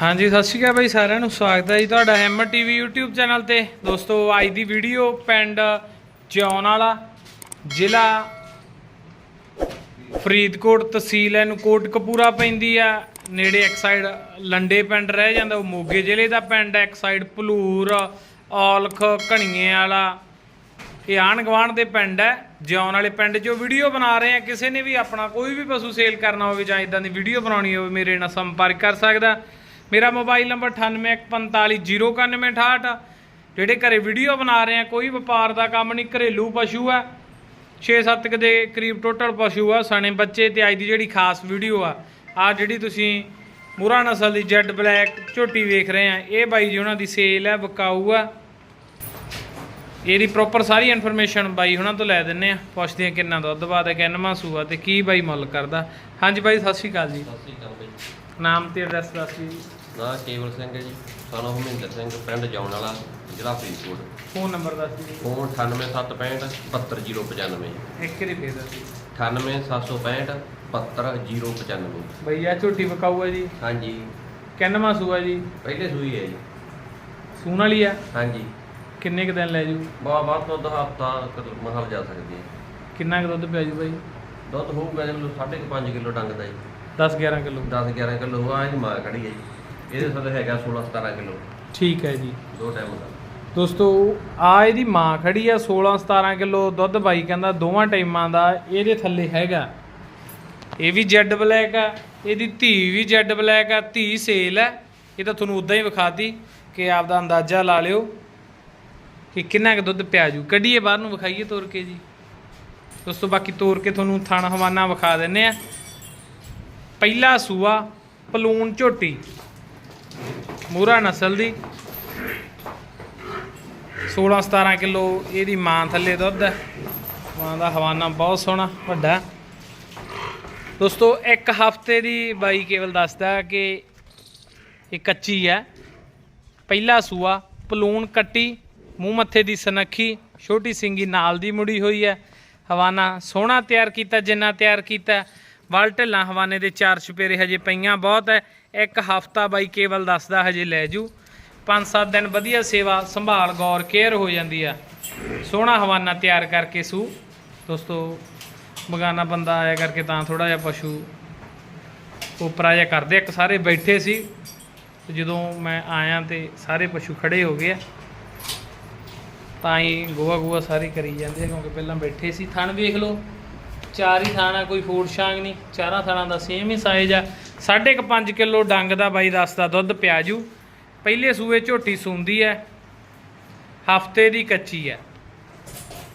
ਹਾਂਜੀ, ਸਤਿ ਸ਼੍ਰੀ ਅਕਾਲ ਬਾਈ ਸਾਰਿਆਂ ਨੂੰ, ਸਵਾਗਤ ਹੈ ਜੀ ਤੁਹਾਡਾ ਹੈਮਰ ਟੀਵੀ YouTube ਚੈਨਲ ਤੇ। ਦੋਸਤੋ, ਅੱਜ ਦੀ ਵੀਡੀਓ ਪਿੰਡ ਜਿਉਣ ਵਾਲਾ, ਜ਼ਿਲ੍ਹਾ ਫਰੀਦਕੋਟ ਤਹਿਸੀਲ ਇਹਨੂੰ ਕੋਟ ਕਪੂਰਾ ਪੈਂਦੀ ਆ, ਨੇੜੇ ਇੱਕ ਸਾਈਡ ਲੰਡੇ ਪਿੰਡ ਰਹਿ ਜਾਂਦਾ, ਉਹ ਮੋਗੇ ਜ਼ਿਲ੍ਹੇ ਦਾ ਪਿੰਡ ਹੈ, ਇੱਕ ਸਾਈਡ ਭਲੂਰ, ਔਲਖ, ਘਣੀਏ ਵਾਲਾ। ਇਹ ਆਣ ਗਵਾਂਢ ਦੇ ਪਿੰਡ ਹੈ ਜਿਉਣ ਵਾਲੇ ਪਿੰਡ 'ਚੋਂ ਵੀਡੀਓ ਬਣਾ ਰਹੇ ਆ। ਕਿਸੇ ਨੇ ਵੀ ਆਪਣਾ ਕੋਈ ਵੀ ਪਸ਼ੂ ਸੇਲ ਕਰਨਾ ਹੋਵੇ ਜਾਂ ਇਦਾਂ ਦੀ ਵੀਡੀਓ ਬਣਾਉਣੀ ਹੋਵੇ, ਮੇਰੇ ਨਾਲ ਸੰਪਰਕ ਕਰ ਸਕਦਾ। ਮੇਰਾ ਮੋਬਾਈਲ ਨੰਬਰ 9815409168 ਜਿਹੜੇ ਘਰੇ ਵੀਡੀਓ ਬਣਾ ਰਹੇ ਆ, ਕੋਈ ਵਪਾਰ ਦਾ ਕੰਮ ਨਹੀਂ, ਘਰੇਲੂ ਪਸ਼ੂ ਆ। 6-7 ਦੇ ਕਰੀਬ ਟੋਟਲ ਪਸ਼ੂ ਆ, ਸਣੇ ਬੱਚੇ ਤੇ ਅੱਜ ਦੀ ਜਿਹੜੀ ਖਾਸ ਵੀਡੀਓ ਆ। ਆ ਜਿਹੜੀ ਤੁਸੀਂ ਮੁਰਾ ਨਸਲ ਦੀ ਜੈਡ ਬਲੈਕ ਝੋਟੀ ਵੇਖ ਰਹੇ ਆ, ਇਹ ਬਾਈ ਜੀ ਉਹਨਾਂ ਦੀ ਸੇਲ ਹੈ ਬਕਾਊ ਆ। ਇਹਦੀ ਪ੍ਰੋਪਰ ਸਾਰੀ ਇਨਫੋਰਮੇਸ਼ਨ ਬਾਈ ਹੁਣਾਂ ਤੋਂ ਲੈ ਦਿੰਨੇ ਆ। ਪੁੱਛਦੇ ਆ ਕਿੰਨਾ ਦੁੱਧ ਬਾਦ ਹੈ ਕਿੰਨਵਾਂ ਸੂਆ ਤੇ ਕੀ ਬਾਈ ਮੁੱਲ ਕਰਦਾ। ਹਾਂਜੀ ਬਾਈ, ਸਤਿ ਸ਼੍ਰੀ ਅਕਾਲ ਜੀ। ਸਤਿ ਸ੍ਰੀ ਅਕਾਲ ਬਾਈ ਨਾਮ ਤੇ ਐਡਰੈਸ ਦੱਸ ਦਿਓ ਜੀ। ਨਾਂ ਕੇਵਲ ਸਿੰਘ ਹੈ ਜੀ। ਸਾਨੂੰ ਹਰਮਿੰਦਰ ਸਿੰਘ ਪਿੰਡ ਜਾਉਣ ਵਾਲਾ ਜ਼ਿਲ੍ਹਾ ਫਰੀਦਕੋਟ। ਫੋਨ ਨੰਬਰ ਦੱਸ ਦਿਓ ਜੀ। ਫੋਨ 98765 72095 ਇੱਕ ਰੀ ਫੇਰ ਦੱਸ ਦਿਓ 98765 72095 ਬਈ ਆ ਝੋਟੀ ਵਿਕਾਊ ਹੈ ਜੀ? ਹਾਂਜੀ। ਕਿੰਨਵਾਂ ਸੂਆ ਜੀ? ਪਹਿਲੇ ਸੂਈ ਹੈ ਜੀ। ਸੂਣ ਵਾਲੀ ਆ ਹਾਂਜੀ। ਕਿੰਨੇ ਕ ਦਿਨ ਲੈ ਜੂ? ਬਹੁਤ ਬਾਅਦ ਤੋਂ ਦਾ ਹਫਤਾ ਮਹਲ ਜਾ ਸਕਦੀ ਹੈ। ਕਿੰਨਾ ਕੁ ਦੁੱਧ ਪਿਆ ਜੂ ਬਾਈ? ਦੁੱਧ ਹੋਊਗਾ ਜਿਵੇਂ 5.5 ਕਿਲੋ ਡੰਗ ਦਾ ਜੀ। 10 11 ਕਿਲੋ। 10 11 ਕਿਲੋ ਹੋਆ ਇਹਦੀ ਮਾਂ ਖੜੀ ਹੈ ਜੀ। ਇਹਦੇ ਸਾਥ ਹੈਗਾ 16 17 ਕਿਲੋ। ਠੀਕ ਹੈ ਜੀ। ਦੋ ਟਾਈਮ ਦਾ ਦੋਸਤੋ ਆ ਇਹਦੀ ਮਾਂ ਖੜੀ ਆ 16 17 ਕਿਲੋ ਦੁੱਧ ਬਾਈ ਕਹਿੰਦਾ ਦੋਵਾਂ ਟਾਈਮਾਂ ਦਾ ਇਹਦੇ ਥੱਲੇ ਹੈਗਾ। ਇਹ ਵੀ ਜੈਡ ਬਲੈਕ ਆ ਇਹਦੀ ਧੀ ਵੀ ਜੈਡ ਬਲੈਕ ਆ ਧੀ ਸੇਲ ਹੈ ਇਹ ਤਾਂ ਤੁਹਾਨੂੰ ਉਦਾਂ ਹੀ ਵਿਖਾਤੀ ਕਿ ਆਪ ਦਾ ਅੰਦਾਜ਼ਾ ਲਾ ਲਿਓ ਕਿ ਕਿੰਨਾ ਕੁ ਦੁੱਧ ਪਿਆ ਜੂ। ਕੱਢੀਏ ਬਾਹਰ ਨੂੰ ਵਿਖਾਈਏ ਤੋਰ ਕੇ ਜੀ। ਦੋਸਤੋ ਬਾਕੀ ਤੋਰ ਕੇ ਤੁਹਾਨੂੰ ਥਣ ਹਵਾਨਾ ਵਿਖਾ ਦਿੰਨੇ ਆ। ਪਹਿਲਾ ਸੂਆ ਪਲੂਣ ਝੋਟੀ। ਮੂਰਾ ਨਸਲ ਦੀ। 16 17 ਕਿਲੋ ਇਹਦੀ ਮਾਂ ਥੱਲੇ ਦੁੱਧ ਹੈ। ਮਾਂ ਦਾ ਹਵਾਨਾ ਬਹੁਤ ਸੋਹਣਾ, ਵੱਡਾ ਦੋਸਤੋ, ਇੱਕ ਹਫ਼ਤੇ ਦੀ ਬਾਈ ਕੇਵਲ ਦੱਸਦਾ ਕਿ ਇਹ ਕੱਚੀ ਹੈ। ਪਹਿਲਾ ਸੂਆ ਪਲੂਣ ਕੱਟੀ, ਮੂੰਹ ਮੱਥੇ ਦੀ ਸਨੱਖੀ, ਛੋਟੀ ਸਿੰਗੀ ਨਾਲ ਦੀ ਮੁੜੀ ਹੋਈ ਹੈ। ਹਵਾਨਾ ਸੋਹਣਾ ਤਿਆਰ ਕੀਤਾ, ਜਿੰਨਾ ਤਿਆਰ ਕੀਤਾ ਵਲ ਢਿੱਲਾਂ ਹਵਾਨੇ ਦੇ ਚਾਰ ਛਪੇਰੇ ਹਜੇ ਪਈਆਂ ਬਹੁਤ ਹੈ ਇੱਕ ਹਫਤਾ ਬਾਈ ਕੇਵਲ ਦੱਸਦਾ ਹਜੇ ਲੈ ਜੂ। 5-7 ਦਿਨ ਵਧੀਆ ਸੇਵਾ, ਸੰਭਾਲ, ਗੌਰ, ਕੇਅਰ ਹੋ ਜਾਂਦੀ ਆ। ਸੋਹਣਾ ਹਵਾਨਾ ਤਿਆਰ ਕਰਕੇ ਸੂ। ਦੋਸਤੋ, ਬਗਾਨਾ ਬੰਦਾ ਆਇਆ ਕਰਕੇ ਤਾਂ ਥੋੜਾ ਜਿਹਾ ਪਸ਼ੂ ਉਪਰਾ ਜਿਹਾ ਕਰਦੇ ਇੱਕ ਸਾਰੇ ਬੈਠੇ ਸੀ ਜਦੋਂ ਮੈਂ ਆਇਆ ਤੇ ਸਾਰੇ ਪਸ਼ੂ ਖੜੇ ਹੋ ਗਏ ਆ, ਤਾਂ ਹੀ ਗੋਆ ਗੋਆ ਸਾਰੇ ਕਰੀ ਜਾਂਦੇ ਆ, ਕਿਉਂਕਿ ਪਹਿਲਾਂ ਬੈਠੇ ਸੀ। ਥਣ ਵੇਖ ਲਓ। ਚਾਰ ਹੀ ਥਾਣਾ, ਕੋਈ ਫੂਡ ਸ਼ਾਂਗ ਨਹੀਂ, ਚਾਰਾਂ ਥਾਣਾ ਦਾ ਸੇਮ ਹੀ ਸਾਈਜ਼ ਆ। 5.5 ਕਿਲੋ ਡੰਗ ਦਾ ਬਾਈ ਦੱਸਦਾ ਦੁੱਧ ਪਿਆਜੂ ਪਹਿਲੇ ਸੂਏ ਝੋਟੀ ਸੂੰਦੀ ਹੈ ਹਫ਼ਤੇ ਦੀ ਕੱਚੀ ਹੈ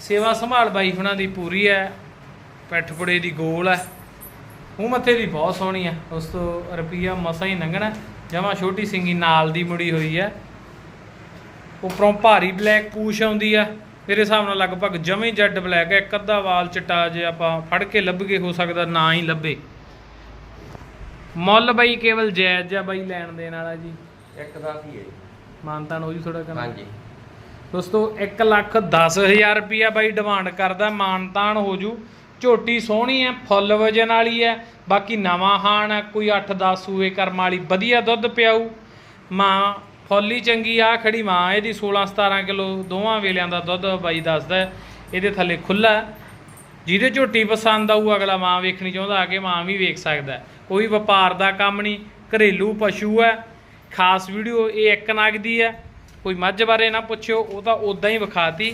ਸੇਵਾ ਸੰਭਾਲ ਬਾਈ ਹੁਣਾਂ ਦੀ ਪੂਰੀ ਹੈ ਪੈਠਪੁੜੇ ਦੀ ਗੋਲ ਹੈ ਉਹ ਮੱਥੇ ਦੀ ਬਹੁਤ ਸੋਹਣੀ ਹੈ ਉਸ ਤੋਂ ਰੁਪਈਆ ਮਸਾਂ ਹੀ ਲੰਘਣਾ ਜਮਾ ਛੋਟੀ ਸਿੰਗੀ ਨਾਲ ਦੀ ਮੁੜੀ ਹੋਈ ਹੈ ਉੱਪਰੋਂ ਭਾਰੀ ਬਲੈਕ ਪੂਛ ਆਉਂਦੀ ਹੈ ਮੇਰੇ ਹਿਸਾਬ ਨਾਲ ਲਗਭਗ ਜਮੇ ਜੈਡ ਬਲੈਕ ਹੈ ਇੱਕ ਅੱਧਾ ਵਾਲ ਚਟਾ ਜੇ ਆਪਾਂ ਫੜ ਕੇ ਲੱਭਗੇ ਹੋ ਸਕਦਾ ਨਾ ਹੀ ਲੱਭੇ। ਮੁੱਲ ਬਾਈ ਕੇਵਲ ਜਾਇਜ਼ ਜਾਂ ਬਾਈ ਲੈਣ ਦੇਣ ਵਾਲਾ ਜੀ। ਇੱਕ ਦਾ ਕੀ ਹੈ ਜੀ? ਮਾਨਤਾਨ ਉਹ ਜੀ ਥੋੜਾ ਕਰਨਾ। ਹਾਂਜੀ। ਦੋਸਤੋ 1 ਲੱਖ 10000 ਰੁਪਿਆ ਬਾਈ ਡਿਮਾਂਡ ਕਰਦਾ ਮਾਨਤਾਨ ਹੋ ਜੂ। ਝੋਟੀ ਸੋਹਣੀ ਹੈ ਫੁੱਲ ਵਜਨ ਵਾਲੀ ਹੈ ਬਾਕੀ ਨਵਾਂ ਹਾਣ ਹੈ ਕੋਈ 8-10 ਸੂਏ ਕਰਮ ਵਾਲੀ ਵਧੀਆ ਦੁੱਧ ਪਿਆਊ। ਮਾਂ ਫੁੱਲੀ ਚੰਗੀ ਆ, ਖੜੀ ਮਾਂ, ਇਹਦੀ 16-17 ਕਿਲੋ ਦੋਵਾਂ ਵੇਲਿਆਂ ਦਾ ਦੁੱਧ ਬਾਈ ਦੱਸਦਾ ਇਹਦੇ ਥੱਲੇ ਖੁੱਲਾ ਜਿਹਦੇ ਝੋਟੀ ਪਸੰਦ ਆਊ, ਅਗਲਾ ਮਾਂ ਵੇਖਣੀ ਚਾਹੁੰਦਾ, ਆ ਕੇ ਮਾਂ ਵੀ ਵੇਖ ਸਕਦਾ ਕੋਈ ਵਪਾਰ ਦਾ ਕੰਮ ਨਹੀਂ, ਘਰੇਲੂ ਪਸ਼ੂ ਹੈ। ਖਾਸ ਵੀਡੀਓ ਇਹ ਇੱਕ ਨਗ ਦੀ ਹੈ। ਕੋਈ ਮੱਝ ਬਾਰੇ ਨਾ ਪੁੱਛਿਓ, ਉਹ ਤਾਂ ਉਦਾਂ ਹੀ ਵਿਖਾਤੀ।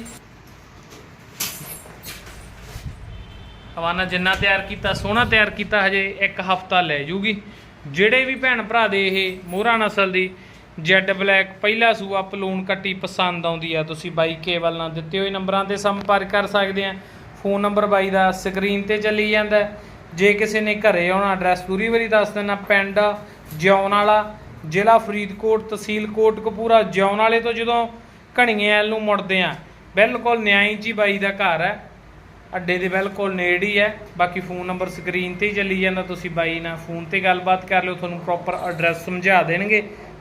ਹਵਾਨਾ ਜਿੰਨਾ ਤਿਆਰ ਕੀਤਾ, ਸੋਹਣਾ ਤਿਆਰ ਕੀਤਾ, ਹਜੇ ਇੱਕ ਹਫਤਾ ਲੈ ਜੂਗੀ। ਜਿਹੜੇ ਵੀ ਭੈਣ ਭਰਾ ਦੇ ਇਹ ਮੋਹਰਾ ਨਸਲ ਦੀ ਜੈਡ ਬਲੈਕ ਪਹਿਲਾ ਸੂਆ ਪਲੂਣ ਕੱਟੀ ਪਸੰਦ ਆਉਂਦੀ ਆ। ਤੁਸੀਂ ਬਾਈ ਕੇਵਲ ਨਾਲ ਦਿੱਤੇ ਹੋਏ ਨੰਬਰਾਂ ਤੇ ਸੰਪਰਕ ਕਰ ਸਕਦੇ ਆ। ਫੋਨ ਨੰਬਰ ਬਾਈ ਦਾ ਸਕਰੀਨ ਤੇ ਚੱਲੀ ਜਾਂਦਾ ਜੇ ਕਿਸੇ ਨੇ ਘਰੇ ਆਉਣਾ, ਐਡਰੈਸ ਪੂਰੀ ਵਾਰੀ ਦੱਸ ਦੇਣਾ, ਪਿੰਡ ਜਿਉਣ ਵਾਲਾ, ਜ਼ਿਲ੍ਹਾ ਫਰੀਦਕੋਟ, ਤਹਿਸੀਲ ਕੋਟਕਪੂਰਾ ਜਿਉਣ ਵਾਲੇ ਤੋਂ ਜਦੋਂ ਘਣੀਏਲ ਨੂੰ ਮੁੜਦੇ ਆ। ਬਿਲਕੁਲ ਨਿਆਈ ਜੀ ਬਾਈ ਦਾ ਘਰ ਹੈ। ਅੱਡੇ ਦੇ ਬਿਲਕੁਲ ਨੇੜੇ ਹੀ ਹੈ। ਬਾਕੀ ਫੋਨ ਨੰਬਰ ਸਕਰੀਨ ਤੇ ਹੀ ਚੱਲੀ ਜਾਂਦਾ। ਤੁਸੀਂ ਬਾਈ ਨਾਲ ਫੋਨ ਤੇ ਗੱਲਬਾਤ ਕਰ ਲਿਓ, ਤੁਹਾਨੂੰ ਪ੍ਰੋਪਰ ਐਡਰੈਸ ਸਮਝਾ ਦੇਣਗੇ।